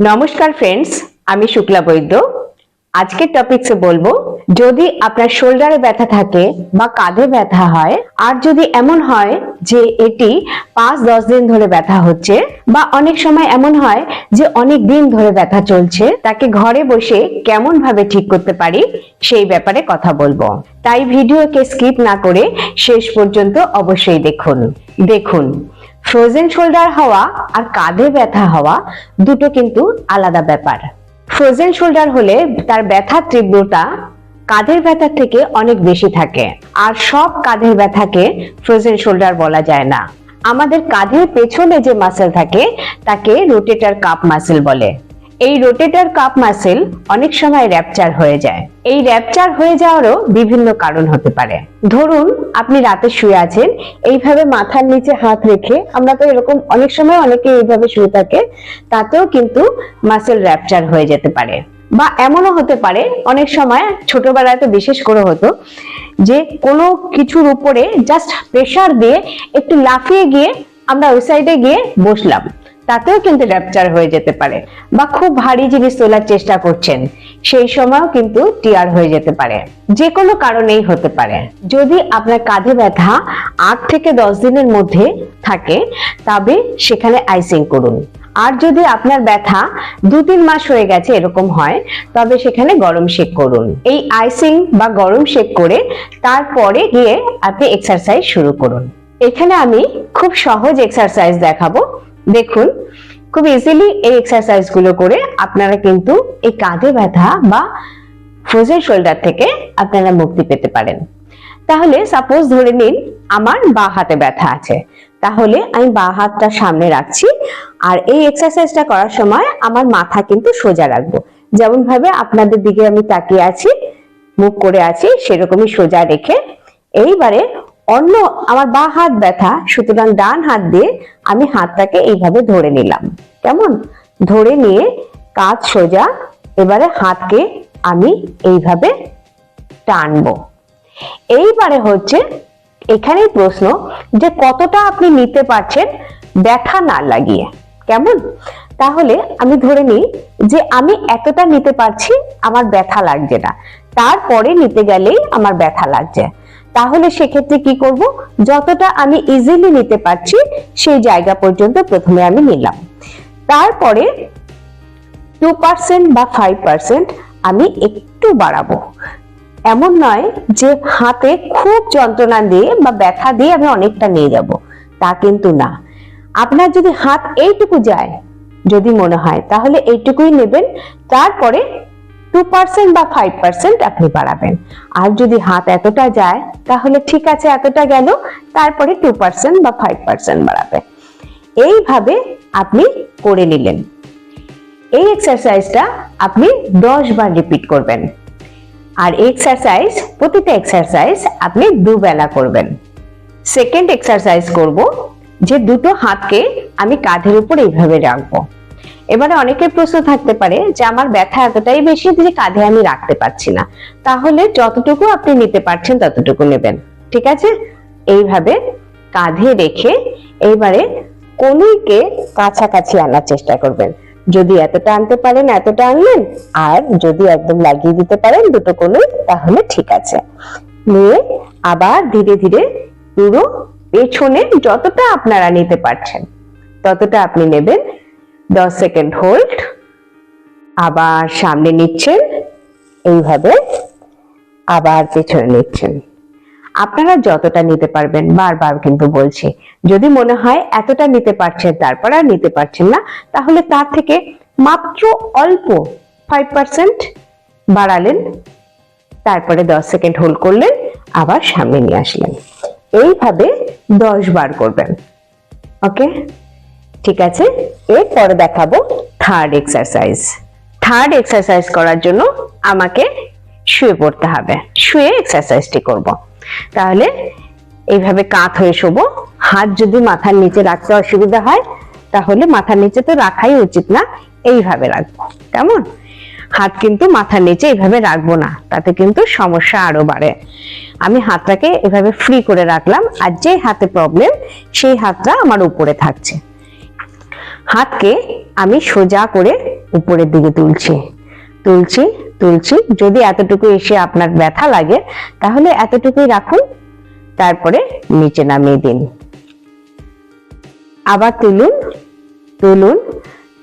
নমস্কার ফ্রেন্ডস আমি শুক্লা বৈদ্য। আজকের টপিকসে বলব, যদি আপনার শোল্ডারে ব্যথা থাকে বা কাঁধে ব্যথা হয়, আর যদি এমন হয় যে এটি পাঁচ দশ দিন ধরে ব্যথা হচ্ছে বা অনেক সময় এমন হয় যে অনেক দিন ধরে ব্যথা চলছে, তাকে ঘরে বসে কেমন ভাবে ঠিক করতে পারি সেই ব্যাপারে কথা বলব। তাই ভিডিওকে স্কিপ না করে শেষ পর্যন্ত অবশ্যই দেখুন। দেখুন। ফ্রোজেন শোল্ডার হওয়া আর কাঁধে ব্যথা হওয়া দুটো কিন্তু আলাদা ব্যাপার। ফ্রোজেন শোল্ডার হলে তার ব্যথার তীব্রতা কাঁধের ব্যথার থেকে অনেক বেশি থাকে। আর সব কাঁধের ব্যথাকে ফ্রোজেন শোল্ডার বলা যায় না। আমাদের কাঁধের পেছনে যে মাসেল থাকে, তাকে রোটেটার কাপ মাসেল বলে। এই রোটেটার কাপ মাসেল অনেক সময় র্যাপচার হয়ে যায়। এই র্যাপচার হয়ে যাওয়ারও বিভিন্ন কারণ হতে পারে। ধরুন, আপনি রাতে শুয়ে আছেন, এইভাবে মাথার নিচে হাত রেখে আমরা তো এরকম অনেক সময় অনেকে এইভাবে শুয়ে থাকে, তাতেও কিন্তু মাসেল র্যাপচার হয়ে যেতে পারে। বা এমনও হতে পারে, অনেক সময় ছোটবেলায় তো বিশেষ করে হতো, যে কোনো কিছুর উপরে জাস্ট প্রেসার দিয়ে একটু লাফিয়ে গিয়ে আমরা ওই সাইডে গিয়ে বসলাম। তাতেও কিন্তু র্যাপচার হয়ে যেতে পারে বা খুব ভারী জিনিস তোলার চেষ্টা করছেন, সেই সময়ও কিন্তু টিয়ার হয়ে যেতে পারে। যে কোনো কারণেই হতে পারে। যদি আপনার কাঁধে ব্যথা আট থেকে দশ দিনের মধ্যে থাকে, তবে সেখানে আইসিং করুন। আর যদি আপনার ব্যথা দু তিন মাস হয়ে গেছে এরকম হয়, তবে সেখানে গরম শেক করুন। এই আইসিং বা গরম শেক করে তারপরে গিয়ে আপনি এক্সারসাইজ শুরু করুন। এখানে আমি খুব সহজ এক্সারসাইজ দেখাবো। দেখুন, খুব ইজিলি এই এক্সারসাইজগুলো করে আপনারা কিন্তু এই কাঁধে ব্যথা বা ফ্রোজেন শোল্ডার থেকে আপনারা মুক্তি পেতে পারেন। তাহলে সাপোজ ধরে নিন আমার বা হাতে ব্যথা আছে। তাহলে আমি বা হাতটা সামনে রাখছি আর এই এক্সারসাইজটা করার সময় আমার মাথা কিন্তু সোজা রাখব। যেমন ভাবে আপনাদের দিকে আমি তাকিয়ে আছি, মুখ করে আছি, সেরকমই সোজা রেখে এইবারে অন্য আমার বা হাত ব্যথা, সুতরাং ডান হাত দিয়ে আমি হাতটাকে এইভাবে ধরে নিলাম। কেমন? ধরে নিয়ে কাজ সোজা, এবারে হাতকে আমি এইভাবে টানবো। এইবারে হচ্ছে এখানেই প্রশ্ন যে কতটা আপনি নিতে পারছেন ব্যথা না লাগিয়ে। কেমন? তাহলে আমি ধরে নিই যে আমি এতটা নিতে পারছি, আমার ব্যথা লাগছে না। তারপরে নিতে গেলেই আমার ব্যথা লাগছে। তাহলে সেক্ষেত্রে কি করব? যতটা আমি ইজিলি নিতে পারছি, সেই জায়গা পর্যন্ত প্রথমে আমি নিলাম। তারপরে টু পার্সেন্ট বা ফাইভ পার্সেন্ট আমি একটু বাড়াবো। এমন নয় যে হাতে খুব যন্ত্রণা দিয়ে বা ব্যথা দিয়ে আমি অনেকটা নিয়ে যাব। তা কিন্তু না। আপনার যদি হাত এইটুকু যায়, যদি মনে হয়, তাহলে এইটুকুই নেবেন। তারপরে টু বা ফাইভ পার্সেন্ট আপনি বাড়াবেন। আর যদি হাত এতটা যায়, তাহলে ঠিক আছে এতটা গেল, তারপরে টু পার্সেন্ট বা ফাইভ পার্সেন্ট এইভাবে আপনি করে নিলেন। এই এক্সারসাইজটা আপনি দশ বার রিপিট করবেন। আর এক্সারসাইজ প্রতিটা এক্সারসাইজ আপনি দুবেলা করবেন। সেকেন্ড এক্সারসাইজ করব, যে দুটো হাতকে আমি কাঁধের উপর এইভাবে রাখব। এবারে অনেকের প্রশ্ন থাকতে পারে যে আমার ব্যথা এতটাই বেশি যে কাঁধে আমি রাখতে পারছি না। তাহলে যতটুকু আপনি নিতে পারছেন ততটুকু নেবেন। ঠিক আছে? এইভাবে কাঁধে রেখে এইবারে কনুইকে কাছাকাছি আনার চেষ্টা করবেন। যদি এতটা আনতে পারেন, এতটা আনলেন, আর যদি একদম লাগিয়ে দিতে পারেন দুটো কনুই তাহলে ঠিক আছে। নিয়ে আবার ধীরে ধীরে পুরো পেছনে যতটা আপনারা নিতে পারছেন, ততটা আপনি নেবেন। দশ সেকেন্ড হোল্ড আবার সামনে নিচ্ছেন। এইভাবে আবার পেছনে নিচ্ছেন। আপনারা যতটা নিতে পারবেন, বারবার কিন্তু বলছি, যদি মনে হয় এতটা নিতে পারছেন, তারপর আর নিতে পারছেন না, তাহলে তার থেকে মাত্র অল্প ফাইভ পার্সেন্ট বাড়ালেন। তারপরে দশ সেকেন্ড হোল্ড করলেন, আবার সামনে নিয়ে আসলেন। এইভাবে দশ বার করবেন। ওকে ঠিক আছে? এরপরে দেখাবো থার্ড এক্সারসাইজ থার্ড এক্সারসাইজ করার জন্য আমাকে শুয়ে পড়তে হবে। শুয়ে এক্সারসাইজটি করব। তাহলে এইভাবে কাত হয়ে শোবো। হাত যদি মাথার নিচে রাখতে অসুবিধা হয়, তাহলে মাথার নিচে তো রাখাই উচিত না, এইভাবে রাখব। কেমন? হাত কিন্তু মাথার নিচে এইভাবে রাখব না, তাতে কিন্তু সমস্যা আরও বাড়ে। আমি হাতটাকে এভাবে ফ্রি করে রাখলাম, আর যে হাতে প্রবলেম সেই হাতটা আমার উপরে থাকছে। হাতকে আমি সোজা করে উপরের দিকে তুলছি। তুলছি তুলছি, যদি এতটুকু এসে আপনার ব্যথা লাগে, তাহলে এতটুকুই রাখুন, তারপরে নিচে নামিয়ে দিন। আবার তুলুন তুলুন।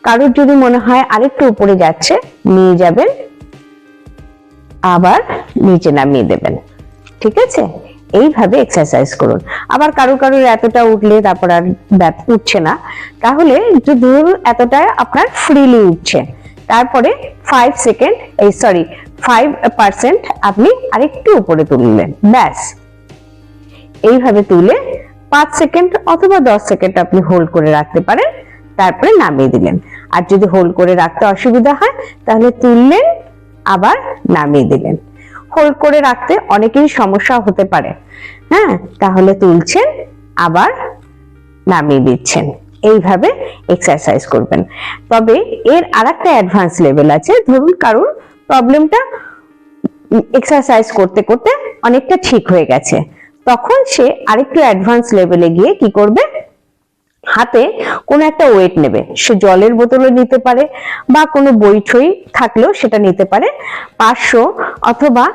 কারোর যদি মনে হয় আরেকটু উপরে যাচ্ছে, নিয়ে যাবেন, আবার নিচে নামিয়ে দেবেন। ঠিক আছে? এইভাবে এক্সারসাইজ করুন। আবার কারও কারোর এতটা উঠলে তারপর আর উঠছে না। তাহলে দূর এতটা আপনার ফ্রিলি উঠছে। তারপরে ফাইভ সেকেন্ড এই সরি ফাইভ পার্সেন্ট আপনি আরেকটু উপরে তুললেন। ব্যাস। এইভাবে তুলে পাঁচ সেকেন্ড অথবা দশ সেকেন্ড আপনি হোল্ড করে রাখতে পারেন। তারপরে নামিয়ে দিলেন। আর যদি হোল্ড করে রাখতে অসুবিধা হয়, তাহলে তুললেন, আবার নামিয়ে দিলেন। হোল্ড করে রাখতে অনেকেরই সমস্যা হতে পারে। হ্যাঁ তাহলে তুলছেন, আবার নামিয়ে দিচ্ছেন। এইভাবে এক্সারসাইজ করবেন। তবে এর আর একটা অ্যাডভান্স লেভেল আছে, ধরুন কারোর প্রবলেমটা এক্সারসাইজ করতে করতে অনেকটা ঠিক হয়ে গেছে। তখন সে আরেকটু অ্যাডভান্স লেভেলে গিয়ে কি করবে? হাতে কোনো একটা ওয়েট নেবে। সে জলের বোতলে নিতে পারে বা কোনো বই ঠই থাকলেও সেটা নিতে পারে। পাঁচশো অথবা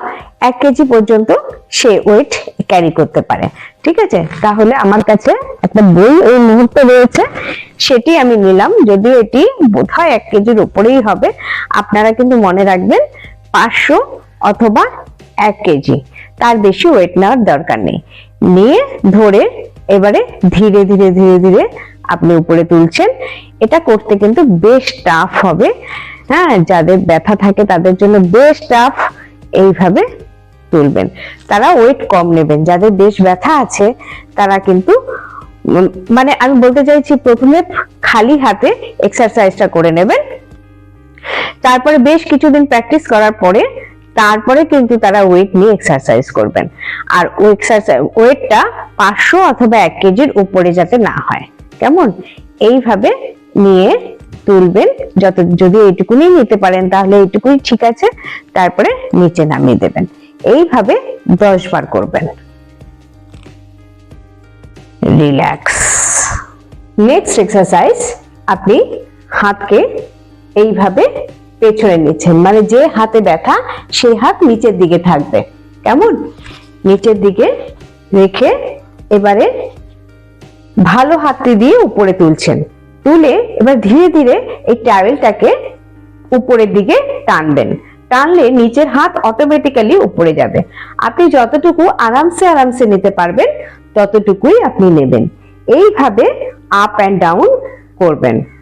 এক কেজি পর্যন্ত সে ওয়েট ক্যারি করতে পারে। ঠিক আছে? তাহলে আমার কাছে একটা বই এই মুহূর্তে রয়েছে। সেটি আমি নিলাম। যদিও এটি বোধ হয় এক কেজির উপরেই হবে। আপনারা কিন্তু মনে রাখবেন, পাঁচশো অথবা এক কেজি। তার বেশি ওয়েট নেওয়ার দরকার নেই। নিয়ে ধরে এবারে ধীরে ধীরে ধীরে ধীরে আপনি উপরে তুলছেন। এটা করতে কিন্তু বেশ টাফ হবে। হ্যাঁ যাদের ব্যথা থাকে তাদের জন্য বেশ টাফ এইভাবে তুলবেন। তারা ওয়েট কম নেবেন। যাদের বেশ ব্যথা আছে, তারা কিন্তু মানে আমি বলতে চাইছি প্রথমে খালি হাতে এক্সারসাইজটা করে নেবেন। তারপরে বেশ কিছুদিন প্র্যাকটিস করার পরে তারপরে কিন্তু তারা ওয়েট নিয়ে এক্সারসাইজ করবেন। আর ওয়েটটা পাঁচশো অথবা এক কেজির উপরে যাতে না হয়। কেমন? এইভাবে নিয়ে তুলবেন, যত, যদি এইটুকুনি নিতে পারেন তাহলে এইটুকুই ঠিক আছে, তারপরে নিচে নামিয়ে দেবেন। এইভাবে দশ বার করবেন। রিল্যাক্স। নেক্সট এক্সারসাইজ, আপনি হাতকে এইভাবে পেছনে নিচ্ছেন। মানে যে হাতে ব্যথা, সেই হাত নিচের দিকে থাকবে। কেমন? নিচের দিকে রেখে এবারে ভালো হাতটি দিয়ে উপরে তুলছেন। তুলে এবার ধীরে ধীরে এই টাওয়েলটাকে উপরের দিকে টানবেন। টানলে নিচের হাত অটোমেটিক্যালি উপরে যাবে। আপনি যতটুকু আরামসে আরামসে নিতে পারবেন, ততটুকুই আপনি নেবেন। এইভাবে আপ অ্যান্ড ডাউন করবেন।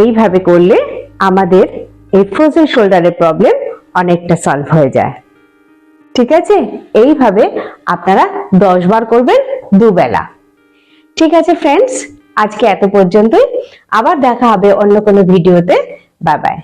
এইভাবে করলে আমাদের এই ফ্রোজেন শোল্ডারের প্রবলেম অনেকটা সলভ হয়ে যায়। ঠিক আছে? এইভাবে আপনারা দশ বার করবেন দুবেলা। ঠিক আছে ফ্রেন্ডস আজকে এত পর্যন্তই। আবার দেখা হবে অন্য কোনো ভিডিওতে বাই